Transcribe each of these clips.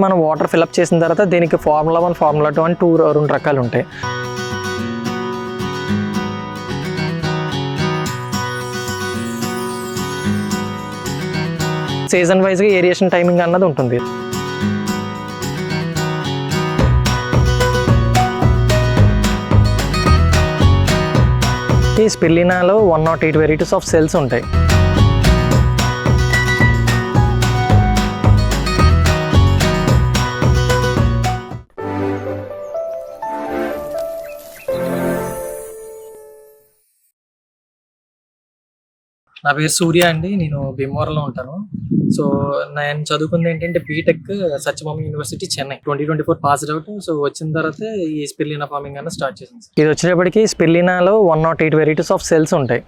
మనం water fill up చేసిన తర్వాత దీనికి ఫార్ములా వన్ ఫార్ములా టూ అని టూ రెండు రకాలు ఉంటాయి. సీజన్ వైజ్గా ఏరియేషన్ టైమింగ్ అన్నది ఉంటుంది. ఈ స్పిల్లినాలో one nought eight varieties of cells ఉంటాయి. నా పేరు సూర్య అండి నేను భీమవరంలో ఉంటాను. సో నేను చదువుకుంది ఏంటంటే BTech Sathyabama university Chennai twenty twenty four pass out so వచ్చిన తర్వాత ఈ స్పిర్లినా ఫార్మింగ్ అన్న స్టార్ట్ చేసింది ఇది వచ్చేటప్పటికి స్పిర్లినాలో one nought eight varieties of cells ఉంటాయి.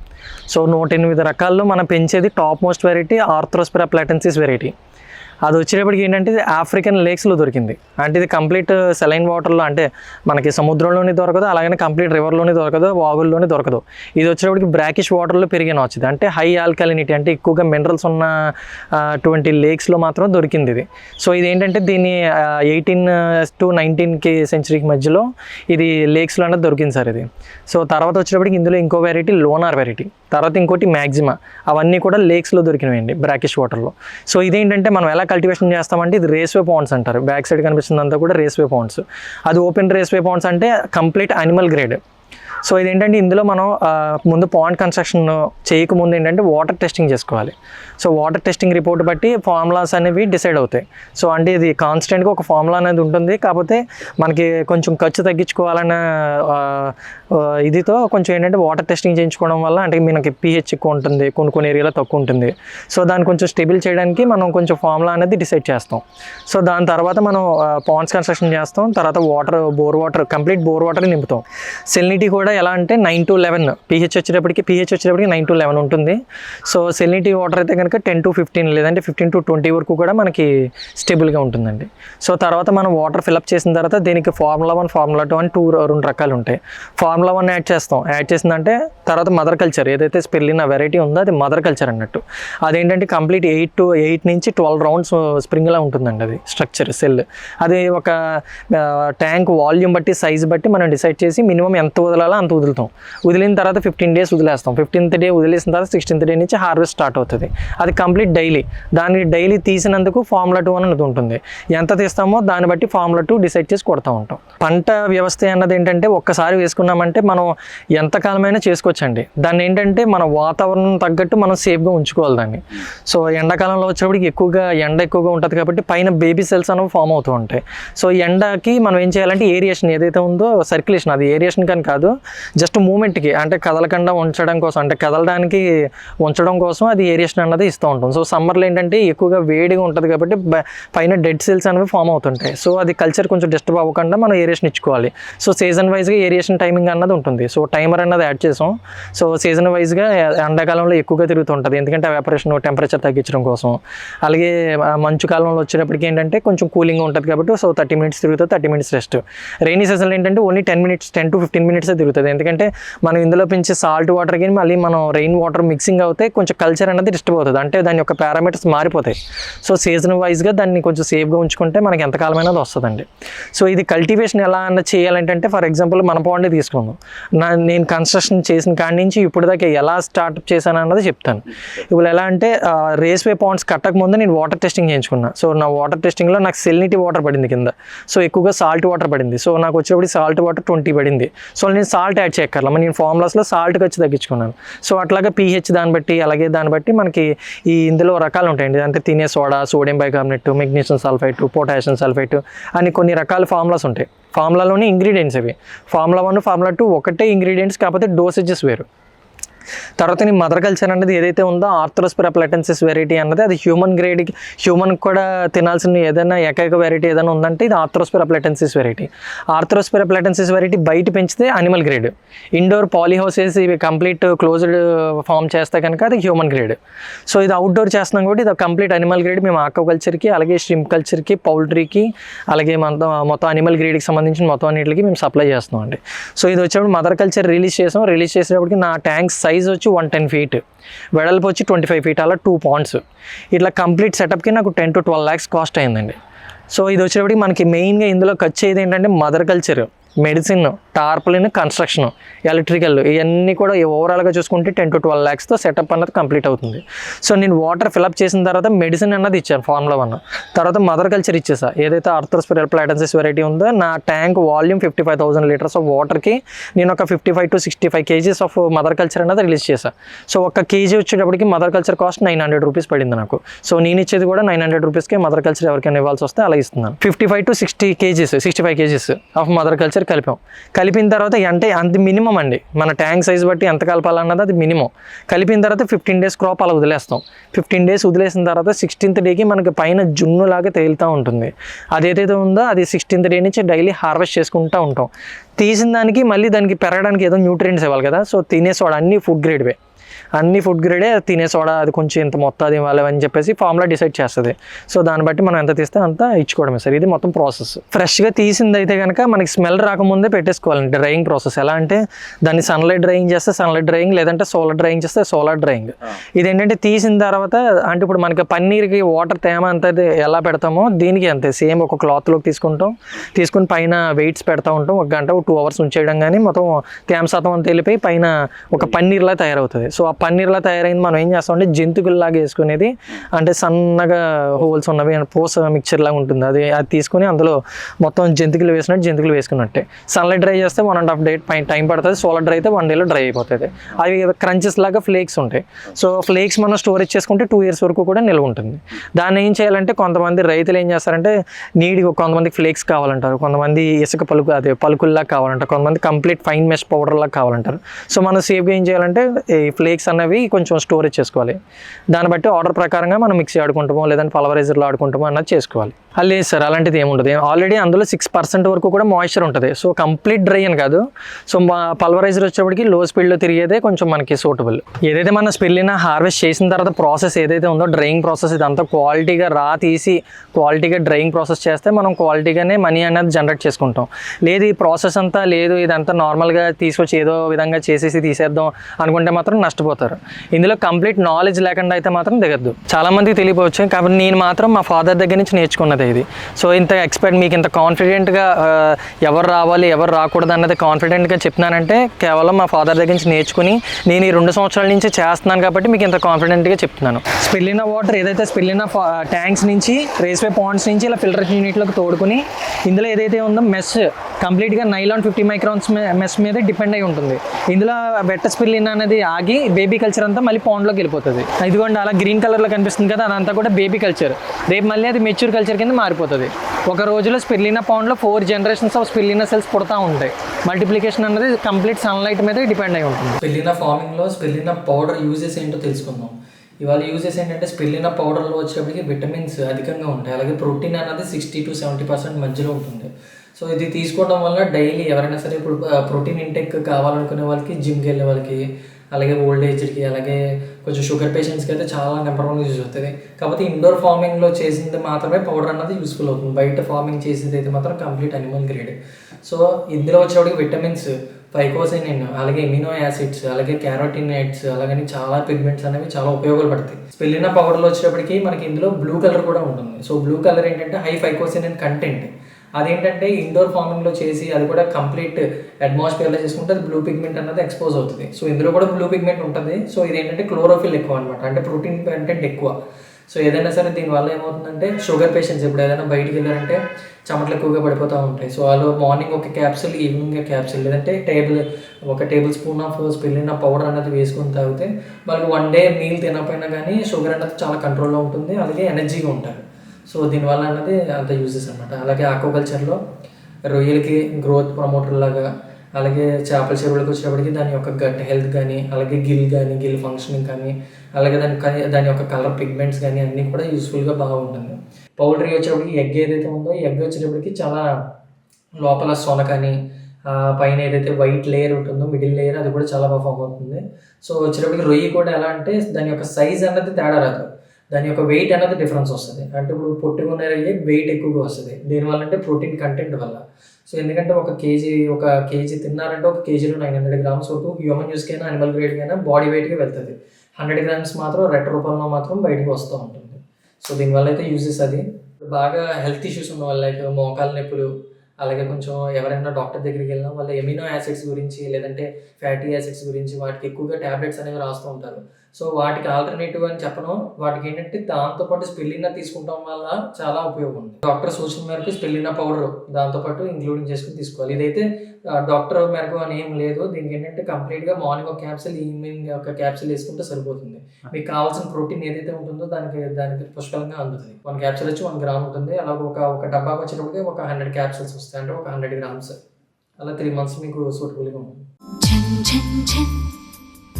సో నూట ఎనిమిది రకాల్లో మనం పెంచేది top most variety arthrospira platensis variety అది వచ్చేటప్పటికి ఏంటంటే ఇది ఆఫ్రికన్ లేక్స్లో దొరికింది. అంటే ఇది కంప్లీట్ సెలైన్ వాటర్లో అంటే మనకి సముద్రంలోని దొరకదు అలాగనే కంప్లీట్ రివర్లోనే దొరకదు వాగుల్లోనే దొరకదు. ఇది వచ్చేటప్పటికి బ్రాకిష్ వాటర్లో పెరిగిన వచ్చింది. అంటే హై ఆల్కలినిటీ అంటే ఎక్కువగా మినరల్స్ ఉన్న ట్వంటీ లేక్స్లో మాత్రం దొరికింది ఇది. సో ఇది ఏంటంటే దీన్ని ఎయిటీన్ టు నైన్టీన్కి సెంచరీకి మధ్యలో ఇది లేక్స్లో అనేది దొరికింది సార్ ఇది. సో తర్వాత వచ్చేటప్పటికి ఇందులో ఇంకో వెరైటీ లోనార్ వెరైటీ తర్వాత ఇంకోటి మ్యాక్సిమా అవన్నీ కూడా లేక్స్లో దొరికినవండి బ్రాకిష్ వాటర్లో సో ఇదేంటంటే మనం ఎలా కల్టివేషన్ చేస్తామంటే ఇది రేస్వే పాండ్స్ అంటారు. బ్యాక్ సైడ్ కనిపిస్తుందంతా కూడా రేస్వే పాండ్స్ అది ఓపెన్ రేస్వే పాండ్స్ అంటే కంప్లీట్ అనిమల్ గ్రేడ్ సో ఇదేంటంటే ఇందులో మనం ముందు పాండ్ కన్స్ట్రక్షన్ చేయకముందు ఏంటంటే వాటర్ టెస్టింగ్ చేసుకోవాలి. సో వాటర్ టెస్టింగ్ రిపోర్ట్ బట్టి ఫార్ములాస్ అనేవి డిసైడ్ అవుతాయి. సో అంటే ఇది కాన్స్టెంట్గా ఒక ఫార్ములా అనేది ఉంటుంది. కాకపోతే మనకి కొంచెం ఖర్చు తగ్గించుకోవాలన్న ఇదితో కొంచెం ఏంటంటే వాటర్ టెస్టింగ్ చేయించుకోవడం వల్ల అంటే మనకి పిహెచ్ ఎక్కువ ఉంటుంది కొన్ని కొన్ని ఏరియాలో తక్కువ ఉంటుంది. సో దాన్ని కొంచెం స్టేబుల్ చేయడానికి మనం కొంచెం ఫార్ములా అనేది డిసైడ్ చేస్తాం. సో దాని తర్వాత మనం పాండ్స్ కన్స్ట్రక్షన్ చేస్తాం. తర్వాత water bore water complete bore water నింపుతాం. Salinity కూడా ఎలా అంటే నైన్ టు లెవెన్ పిహెచ్ వచ్చేటప్పటికి పిహెచ్ వచ్చేటప్పటికి నైన్ టు లెవెన్ ఉంటుంది. సో సెలినిటీ వాటర్ అయితే కనుక టెన్ టు ఫిఫ్టీన్ లేదంటే ఫిఫ్టీన్ టు ట్వంటీ వరకు కూడా మనకి స్టేబుల్గా ఉంటుందండి. సో తర్వాత మనం వాటర్ ఫిల్అప్ చేసిన తర్వాత దీనికి ఫార్ములా వన్ ఫార్ములా టూ అని టూ రెండు రకాలు ఉంటాయి. ఫార్ములా వన్ యాడ్ చేస్తాం. యాడ్ చేసిందంటే తర్వాత మదర్ కల్చర్ ఏదైతే స్పెల్లిన వెరైటీ ఉందో అది మదర్ కల్చర్ అన్నట్టు. అదేంటంటే కంప్లీట్ ఎయిట్ టు ఎయిట్ నుంచి ట్వెల్వ్ రౌండ్స్ స్ప్రింగ్లా ఉంటుందండి అది స్ట్రక్చర్ సెల్ అది ఒక uh, ట్యాంక్ వాల్యూమ్ బట్టి సైజ్ బట్టి మనం డిసైడ్ చేసి మినిమం ఎంత వదలాలో అంత వదులుతాం. వదిలిన తర్వాత ఫిఫ్టీన్ డేస్ వదిలేస్తాం. ఫిఫ్టీన్త్ డే వదిలేసిన తర్వాత సిక్స్టీన్త్ డే నుంచి హార్వెస్ట్ స్టార్ట్ అవుతుంది. అది కంప్లీట్ డైలీ దాన్ని డైలీ తీసినందుకు ఫార్ములా టూ అనేది ఉంటుంది. ఎంత తీస్తామో దాన్ని బట్టి ఫార్ములా టూ డిసైడ్ చేసి కొడతా ఉంటాం. పంట వ్యవస్థ అన్నది ఏంటంటే ఒక్కసారి వేసుకున్నామంటే మనం ఎంతకాలమైనా చేసుకోవచ్చండి. దాన్ని ఏంటంటే మన వాతావరణం తగ్గట్టు మనం సేఫ్గా ఉంచుకోవాలి దాన్ని. సో ఎండాకాలంలో వచ్చేప్పటికి ఎక్కువగా ఎండ ఎక్కువగా ఉంటుంది కాబట్టి పైన బేబీ సెల్స్ అనేవి ఫామ్ అవుతూ ఉంటాయి. సో ఎండకి మనం ఏం చేయాలంటే ఏరియేషన్ ఏదైతే ఉందో సర్క్యులేషన్ అది ఏరియేషన్ కానీ కాదు జస్ట్ మూమెంట్కి అంటే కదలకుండా ఉంచడం కోసం అంటే కదలడానికి ఉంచడం కోసం అది ఏరియేషన్ అన్నది ఇస్తూ ఉంటాం. సో సమ్మర్లో ఏంటంటే ఎక్కువగా వేడిగా ఉంటుంది కాబట్టి పైన డెడ్ సెల్స్ అనేవి ఫామ్ అవుతుంటాయి. సో అది కల్చర్ కొంచెం డిస్టర్బ్ అవ్వకుండా మనం ఏరియేషన్ ఇచ్చుకోవాలి. సో సీజన్ వైజ్గా ఏరియేషన్ టైమింగ్ అన్నది ఉంటుంది. సో టైమర్ అన్నది యాడ్ చేసాం. సో సీజన్ వైజ్గా ఎండాకాలంలో ఎక్కువగా తిరుగుతుంటుంది ఎందుకంటే వెపరేషన్ టెంపరేచర్ తగ్గించడం కోసం. అలాగే మంచు కాలంలో వచ్చేటప్పటికి ఏంటంటే కొంచెం కూలింగ్ ఉంటుంది కాబట్టి సో థర్టీ మినిట్స్ తిరుగుతుంది థర్టీ మినిట్స్ రెస్ట్. రైనీ సీజన్లో ఏంటంటే only ten minutes ten to fifteen minutes తిరుగుతుంది ఎందుకంటే మనం ఇందులో పెంచే సాల్ట్ వాటర్ కానీ మళ్ళీ మనం రెయిన్ వాటర్ మిక్సింగ్ అవుతే కొంచెం కల్చర్ అనేది డిస్టర్బ్ అవుతుంది. అంటే దాని యొక్క పారామీటర్స్ మారిపోతాయి. సో సీజన్ వైజ్గా దాన్ని కొంచెం సేఫ్గా ఉంచుకుంటే మనకి ఎంతకాలమైనా అది వస్తుందండి. సో ఇది కల్టివేషన్ ఎలా అన్న చేయాలంటే ఫర్ ఎగ్జాంపుల్ మన పాండే తీసుకుందాం. నా నేను కన్స్ట్రక్షన్ చేసిన కాడి నుంచి ఇప్పుడు దాకా ఎలా స్టార్ట్ చేశాను అన్నది చెప్తాను. ఇప్పుడు ఎలా అంటే రేస్వే పాండ్స్ కట్టక ముందు నేను వాటర్ టెస్టింగ్ చేయించుకున్నా. సో నా వాటర్ టెస్టింగ్లో నాకు సెల్నిటీ వాటర్ పడింది కింద. సో ఎక్కువగా సాల్ట్ వాటర్ పడింది. సో నాకు వచ్చేప్పుడు సాల్ట్ వాటర్ ట్వంటీ పడింది. సో నేను సాల్ట్ యాడ్ చేయక్కర్లా. నేను ఫార్ములాస్లో సాల్ట్ ఖర్చు తగ్గించుకున్నాను. సో అట్లాగా పీహెచ్ దాన్ని బట్టి అలాగే దాన్ని బట్టి మనకి ఈ ఇందులో రకాలు ఉంటాయండి. అంటే తినే soda sodium bicarbonate magnesium sulphite potassium sulphite అని కొన్ని రకాల ఫార్ములాస్ ఉంటాయి. ఫార్ములాలోని ఇంగ్రీడియంట్స్ అవి ఫార్ములా వన్ ఫార్ములా టూ ఒకటే ఇంగ్రీడియంట్స్ కాకపోతే డోసేజెస్ వేరు. తర్వాత నీ మదర్ కల్చర్ అనేది ఏదైతే ఉందో ఆర్థ్రోస్పిరా ప్లటెన్సిస్ వెరైటీ అన్నది అది హ్యూమన్ గ్రేడ్ హ్యూమన్ కూడా తినాల్సిన ఏదైనా ఏకైక వెరైటీ ఏదైనా ఉందంటే ఇది ఆర్థ్రోస్పిరా ప్లటెన్సిస్ వెరైటీ ఆర్థ్రోస్పిరా ప్లటెన్సిస్ వెరైటీ బయట పెంచితే అనిమల్ గ్రేడ్ ఇండోర్ పాలీహౌసెస్ ఇవి కంప్లీట్ క్లోజ్డ్ ఫామ్ చేస్తే కనుక అది హ్యూమన్ గ్రేడ్ సో ఇది అవుట్డోర్ చేస్తున్నాం కాబట్టి ఇది కంప్లీట్ అనిమల్ గ్రేడ్ మేము ఆక్వాకల్చర్కి అలాగే స్ట్రిమ్ కల్చర్కి పౌల్ట్రీకి అలాగే మొత్తం మొత్తం అనిమల్ గ్రేడ్కి సంబంధించిన మొత్తం అన్నిటికి మేము సప్లై చేస్తున్నాం అండి. సో ఇది వచ్చేప్పుడు మదర్ కల్చర్ రిలీజ్ చేసాం. రిలీజ్ చేసేటప్పటికి నా ట్యాంక్స్ సైజ్ వచ్చి వన్ టెన్ ఫీట్ వెడల్పు వచ్చి ట్వంటీ ఫైవ్ ఫీట్ అలా టూ పాయింట్స్ ఇట్లా కంప్లీట్ సెటప్కి నాకు ten to twelve lakhs cost అయిందండి. సో ఇది వచ్చేటప్పటికి మనకి మెయిన్గా ఇందులో ఖర్చు అయ్యేది ఏంటంటే mother culture medicine tarpaulin construction electrical ఇవన్నీ కూడా ఓవరాల్గా చూసుకుంటే టెన్ టు ట్వెల్వ్ ల్యాక్స్తో సెటప్ అన్నది కంప్లీట్ అవుతుంది. సో నేను వాటర్ ఫిల్అప్ చేసిన తర్వాత మెడిసిన్ అన్నది ఇచ్చాను ఫార్ములా వన్ తర్వాత మదర్ కల్చర్ ఇచ్చేసా. ఏదైతే ఆర్థోస్పిరల్ ప్లాటన్సిస్ వెరైటీ ఉందో నా tank volume fifty five thousand litres of వాటర్కి నేను ఒక fifty five to sixty five KGs of mother culture అన్నది రిలీజ్ చేశా సో ఒక కేజీ వచ్చేటప్పటికి mother culture cost nine hundred rupees పడింది నాకు. సో నేను ఇచ్చేది కూడా నైన్ హండ్రెడ్ రూపీస్కి మదర్ కల్చర్ ఎవరికైనా ఇవ్వాల్సి వస్తే అలా ఇస్తున్నాను. Fifty five to sixty KGs sixty five KGs of mother culture కలిపాం. కలిపిన తర్వాత అంటే అంత మినిమం అండి. మన ట్యాంక్ సైజ్ బట్టి ఎంత కలపాలన్నది అది మినిమం. కలిపిన తర్వాత ఫిఫ్టీన్ డేస్ క్రాప్ అలా వదిలేస్తాం. ఫిఫ్టీన్ డేస్ వదిలేసిన తర్వాత సిక్స్టీన్త్ డేకి మనకి పైన జున్నులాగా తేలుతూ ఉంటుంది. అది ఏదైతే ఉందో అది సిక్స్టీన్త్ డే నుంచి డైలీ హార్వెస్ట్ చేసుకుంటూ ఉంటాం. తీసిన దానికి మళ్ళీ దానికి పెరగడానికి ఏదో న్యూట్రియంట్స్ ఇవ్వాలి కదా. సో తినేసోడు అన్ని ఫుడ్ గ్రేడ్వే. అన్ని ఫుడ్ గ్రేడే తినే సోడా అది కొంచెం ఇంత మొత్తాది ఇవ్వాలి అని చెప్పేసి ఫార్ములా డిసైడ్ చేస్తుంది. సో దాన్ని బట్టి మనం ఎంత తీస్తే అంత ఇచ్చుకోవడమే సార్. ఇది మొత్తం ప్రాసెస్ ఫ్రెష్గా తీసింది అయితే కనుక మనకి స్మెల్ రాకముందే పెట్టేసుకోవాలండి డ్రైయింగ్ ప్రాసెస్ ఎలా అంటే దాన్ని సన్లైట్ డ్రైయింగ్ చేస్తే సన్లైట్ డ్రైయింగ్ లేదంటే సోలార్ డ్రైయింగ్ చేస్తే సోలార్ డ్రైయింగ్ ఇది ఏంటంటే తీసిన తర్వాత అంటే ఇప్పుడు మనకి పన్నీర్కి వాటర్ తేమ అంత ఎలా పెడతామో దీనికి అంతే. సేమ్ ఒక క్లాత్లోకి తీసుకుంటాం. తీసుకుని పైన వెయిట్స్ పెడతా ఉంటాం. ఒక గంట టూ అవర్స్ ఉంచేయడం కానీ మొత్తం తేమ శాతం అంతా వెళ్ళిపోయి పైన ఒక పన్నీర్లా తయారవుతుంది. సో ఆ పన్నీర్లా తయారైంది. మనం ఏం చేస్తామంటే జంతుకుల్లాగా వేసుకునేది. అంటే సన్నగా హోల్స్ ఉన్నవి పూస మిక్చర్ లాగా ఉంటుంది. అది అది తీసుకుని అందులో మొత్తం జంతికలు వేసినట్టు జంతికలు వేసుకున్నట్టే. సన్లైట్ డ్రై చేస్తే one and half day time పడుతుంది. సోలర్ డ్రై అయితే వన్ డేలో డ్రై అయిపోతుంది. అవి క్రంచెస్ లాగా ఫ్లేక్స్ ఉంటాయి. సో ఫ్లేక్స్ మనం స్టోరేజ్ చేసుకుంటే టూ ఇయర్స్ వరకు కూడా నిల్వ ఉంటుంది. దాన్ని ఏం చేయాలంటే కొంతమంది రైతులు ఏం చేస్తారంటే నీడి కొంతమందికి ఫ్లేక్స్ కావాలంటారు. కొంతమంది ఇసుక పలుకు అదే పలుకుల్లా కావాలంటారు. కొంతమంది కంప్లీట్ ఫైన్ మెష్ పౌడర్ లాగా కావాలంటారు. సో మనం సేఫ్గా ఏం చేయాలంటే ఈ ఫ్లేక్స్ అనేవి కొంచెం స్టోరేజ్ చేసుకోవాలి. దాన్ని బట్టి ఆర్డర్ ప్రకారంగా మనం మిక్సీ ఆడుకుంటామో లేదంటే పలవరైజర్లో ఆడుకుంటామో అన్నది చేసుకోవాలి. అది లేదు సార్ అలాంటిది ఏముండదు ఆల్రెడీ అందులో సిక్స్ పర్సెంట్ వరకు కూడా మాయిశ్చర్ ఉంటుంది. సో కంప్లీట్ డ్రై అని కాదు. సో మా పల్వరైజర్ వచ్చేప్పటికి లో స్పీడ్లో తిరిగేదే కొంచెం మనకి సూటబుల్ ఏదైతే మన స్పిల్లిన హార్వెస్ట్ చేసిన తర్వాత ప్రాసెస్ ఏదైతే ఉందో డ్రైయింగ్ ప్రాసెస్ ఇదంతా క్వాలిటీగా రా తీసి క్వాలిటీగా డ్రైయింగ్ ప్రాసెస్ చేస్తే మనం క్వాలిటీగానే మనీ అనేది జనరేట్ చేసుకుంటాం. లేదు ఈ ప్రాసెస్ అంతా లేదు ఇదంతా నార్మల్గా తీసుకొచ్చి ఏదో విధంగా చేసేసి తీసేద్దాం అనుకుంటే మాత్రం నష్టపోతారు. ఇందులో కంప్లీట్ నాలెడ్జ్ లేకుండా అయితే మాత్రం దిగద్దు. చాలా మందికి తెలియపోవచ్చు కాబట్టి నేను మాత్రం మా ఫాదర్ దగ్గర నుంచి నేర్చుకున్నది ఇది. సో ఇంత ఎక్స్పెక్ట్ మీకు ఇంత కాన్ఫిడెంట్గా ఎవరు రావాలి ఎవరు రాకూడదు అన్నది కాన్ఫిడెంట్గా చెప్తున్నానంటే కేవలం మా ఫాదర్ దగ్గర నుంచి నేర్చుకుని నేను ఈ రెండు సంవత్సరాల నుంచి చేస్తున్నాను కాబట్టి మీకు ఇంత కాన్ఫిడెంట్గా చెప్తున్నాను. స్పిల్లిన వాటర్ ఏదైతే స్పిల్లిన ట్యాంక్స్ నుంచి రేస్వే పాయింట్స్ నుంచి ఇలా ఫిల్టర్ యూనిట్లకు తోడుకుని ఇందులో ఏదైతే ఉందో మెస్ కంప్లీట్గా నైలాన్ ఫిఫ్టీ మైక్రాన్స్ మెస్ మీద డిపెండ్ అయి ఉంటుంది. ఇందులో వెట్ట స్పిల్లిన్ అనేది ఆగి బేబీ కల్చర్ అంతా మళ్ళీ పాండ్లోకి వెళ్ళిపోతుంది. ఇదిగోండి అలా గ్రీన్ కలర్లో కనిపిస్తుంది కదా అదంతా కూడా బేబీ కల్చర్. రేపు మళ్ళీ అది మెచ్యూర్ కల్చర్ కింద మారిపోతుంది. ఒక రోజులో spirulina పాండ్లో four generations of spirulina cells పుడతా ఉంటాయి. మల్టిప్లికేషన్ అనేది కంప్లీట్ సన్లైట్ మీద డిపెండ్ అయి ఉంటుంది. స్పిల్లిన ఫార్మింగ్లో స్పిల్లిన పౌడర్ యూజెస్ ఏంటో తెలుసుకుందాం. ఇవాళ యూజెస్ ఏంటంటే స్పిల్లిన పౌడర్లో వచ్చేప్పటికి విటమిన్స్ అధికంగా ఉంటాయి. అలాగే ప్రోటీన్ అనేది సిక్స్టీ టు సెవెంటీ పర్సెంట్ మధ్యలో ఉంటుంది. సో ఇది తీసుకోవడం వల్ల డైలీ ఎవరైనా సరే ఇప్పుడు ప్రోటీన్ ఇంటెక్ కావాలనుకునే వాళ్ళకి జిమ్కి వెళ్ళే వాళ్ళకి అలాగే ఓల్డ్ ఏజ్కి అలాగే కొంచెం షుగర్ పేషెంట్స్కి అయితే చాలా నెంబర్ వన్ యూజ్ అవుతుంది కాకపోతే ఇండోర్ ఫార్మింగ్లో చేసింది మాత్రమే పౌడర్ అన్నది యూస్ఫుల్ అవుతుంది. బయట ఫార్మింగ్ చేసింది అయితే మాత్రం కంప్లీట్ అనిమల్ గ్రేడ్. సో ఇందులో వచ్చేవాడికి విటమిన్స్ ఫైకోసైన్ అలాగే ఎమినో యాసిడ్స్ అలాగే క్యారోటినైట్స్ అలాగని చాలా పిగ్మెంట్స్ అనేవి చాలా ఉపయోగాలు పడతాయి. స్పెల్లిన పౌడర్లో వచ్చేటప్పటికి మనకి ఇందులో బ్లూ కలర్ కూడా ఉంటుంది. సో బ్లూ కలర్ ఏంటంటే హై ఫైకోసినిన్ కంటెంట్. అదేంటంటే ఇండోర్ ఫార్మింగ్లో చేసి అది కూడా కంప్లీట్ అట్మాస్ఫియర్లో చేసుకుంటే అది బ్లూ పిగ్మెంట్ అన్నది ఎక్స్పోజ్ అవుతుంది. సో ఇందులో కూడా బ్లూ పిగ్మెంట్ ఉంటుంది. సో ఇది ఏంటంటే క్లోరోఫిల్ ఎక్కువ అనమాట అంటే ప్రోటీన్ కంటెంట్ ఎక్కువ. సో ఏదైనా సరే దీనివల్ల ఏమవుతుందంటే షుగర్ పేషెంట్స్ ఇప్పుడు ఏదైనా బయటికి వెళ్ళారంటే చెమటలు ఎక్కువగా పడిపోతూ ఉంటాయి. సో వాళ్ళు మార్నింగ్ ఒక క్యాప్సిల్ ఈవినింగ్ క్యాప్సిల్ లేదంటే టేబుల్ ఒక table spoon of spirulina powder అనేది వేసుకుని తాగితే వాళ్ళకి వన్ డే మీల్ తినకపోయినా కానీ షుగర్ అనేది చాలా కంట్రోల్లో ఉంటుంది. అలాగే ఎనర్జీగా ఉంటారు. సో దీనివల్ల అన్నది అంత యూజెస్ అనమాట అలాగే ఆక్వాకల్చర్లో రొయ్యలకి గ్రోత్ ప్రమోటర్ లాగా అలాగే చేపల చెరువులకు వచ్చేటప్పటికి దాని యొక్క గట్ హెల్త్ కానీ అలాగే గిల్ కానీ గిల్ ఫంక్షనింగ్ కానీ అలాగే దాని కానీ దాని యొక్క కలర్ పిగ్మెంట్స్ కానీ అన్నీ కూడా యూస్ఫుల్గా బాగుంటుంది. పౌల్ట్రీ వచ్చేప్పటికి ఎగ్ ఏదైతే ఉందో ఎగ్ వచ్చేటప్పటికి చాలా లోపల సొన కానీ పైన ఏదైతే వైట్ లేయర్ ఉంటుందో మిడిల్ లేయర్ అది కూడా చాలా బాగా ఫామ్ అవుతుంది. సో వచ్చేటప్పటికి రొయ్యి కూడా ఎలా అంటే దాని యొక్క సైజ్ అన్నది తేడా రాదు. దాని యొక్క వెయిట్ అనేది డిఫరెన్స్ వస్తుంది. అంటే ఇప్పుడు పొట్టుకునే రొయ్యి వెయిట్ ఎక్కువగా వస్తుంది. దీనివల్ల అంటే ప్రోటీన్ కంటెంట్ వల్ల. సో ఎందుకంటే ఒక కేజీ ఒక కేజీ తిన్నారంటే ఒక కేజీలో నైన్ హండ్రెడ్ గ్రామ్స్ వరకు హ్యూమన్ యూస్కైనా అనిమల్ గ్రేడ్కైనా బాడీ వెయిట్కి వెళ్తుంది. హండ్రెడ్ గ్రామ్స్ మాత్రం రెట్ రూపంలో మాత్రం బయటకు వస్తూ ఉంటుంది. సో దీనివల్ల అయితే యూజెస్ అది. బాగా హెల్త్ ఇష్యూస్ ఉన్న వాళ్ళు లైక్ మోకాల నొప్పులు అలాగే కొంచెం ఎవరైనా డాక్టర్ దగ్గరికి వెళ్ళినా వాళ్ళ ఎమినో యాసిడ్స్ గురించి లేదంటే ఫ్యాటీ యాసిడ్స్ గురించి వాటికి ఎక్కువగా ట్యాబ్లెట్స్ అనేవి రాస్తూ ఉంటారు. సో వాటికి ఆల్టర్నేటివ్ అని చెప్పను. వాటికి ఏంటంటే దాంతోపాటు స్పెల్లినా తీసుకుంటాం వల్ల చాలా ఉపయోగం ఉంది. డాక్టర్ సూచన మేరకు స్పెల్లినా పౌడర్ దాంతోపాటు ఇంక్లూడింగ్ చేసుకుని తీసుకోవాలి. ఇదైతే డాక్టర్ మేరకు అని ఏం లేదు. దీనికి ఏంటంటే కంప్లీట్గా మార్నింగ్ ఒక క్యాప్సిల్ ఈవినింగ్ ఒక క్యాప్సిల్ వేసుకుంటే సరిపోతుంది. మీకు కావాల్సిన ప్రోటీన్ ఏదైతే ఉంటుందో దానికి దానికి పుష్కలంగా అందుతుంది. వన్ క్యాప్సిల్ వచ్చి వన్ గ్రామ్ ఉంటుంది. అలాగే ఒక ఒక డబ్బాకి వచ్చేటప్పటికి ఒక హండ్రెడ్ క్యాప్సిల్స్ వస్తాయి. అంటే ఒక హండ్రెడ్ గ్రామ్స్ అలా త్రీ మంత్స్ మీకు సూటబుల్గా ఉంటుంది.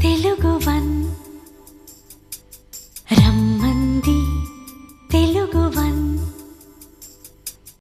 తెలుగు వన్